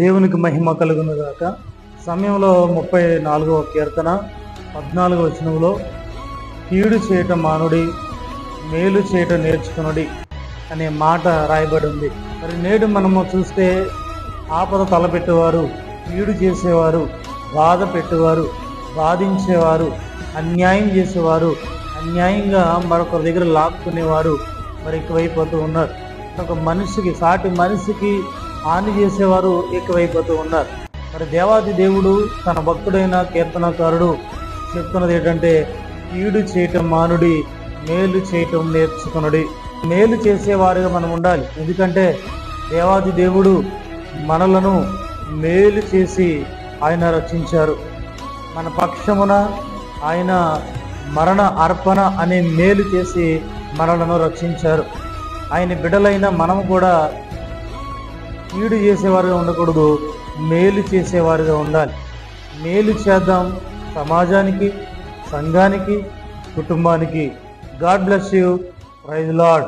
దేవునికి మహిమ కలుగును గాక. సమయంలో ముప్పై నాలుగవ కీర్తన పద్నాలుగవ వచనంలో కీడు చేయటం మానుడి మేలు చేయటం నేర్చుకునుడి అనే మాట రాయబడి ఉంది మరి నేడు మనము చూస్తే ఆపద తలపెట్టేవారు కీడు చేసేవారు బాధ పెట్టేవారు బాధించేవారు అన్యాయం చేసేవారు అన్యాయంగా మరొకరి దగ్గర లాక్కునేవారు మరి ఎక్కువైపోతూ ఉన్నారు. ఒక మనిషికి సాటి మనిషికి హాని చేసేవారు ఎక్కువైపోతూ ఉన్నారు. మరి దేవాది దేవుడు తన భక్తుడైన కీర్తనకారుడు చెప్తున్నది ఏంటంటే కీడు చేయటం మానుడి మేలు చేయటం నేర్చుకునుడి. మేలు చేసేవారుగా మనం ఉండాలి. ఎందుకంటే దేవాది దేవుడు మనలను మేలు చేసి ఆయన రక్షించారు. మన పక్షమున ఆయన మరణ అర్పణ అనే మేలు చేసి మనలను రక్షించారు. ఆయన బిడ్డలైన మనము కూడా కీడు చేసేవారుగా ఉండకూడదు మేలు చేసేవారుగా ఉండాలి. మేలు చేద్దాం సమాజానికి సంఘానికి కుటుంబానికి. God bless you. Praise lord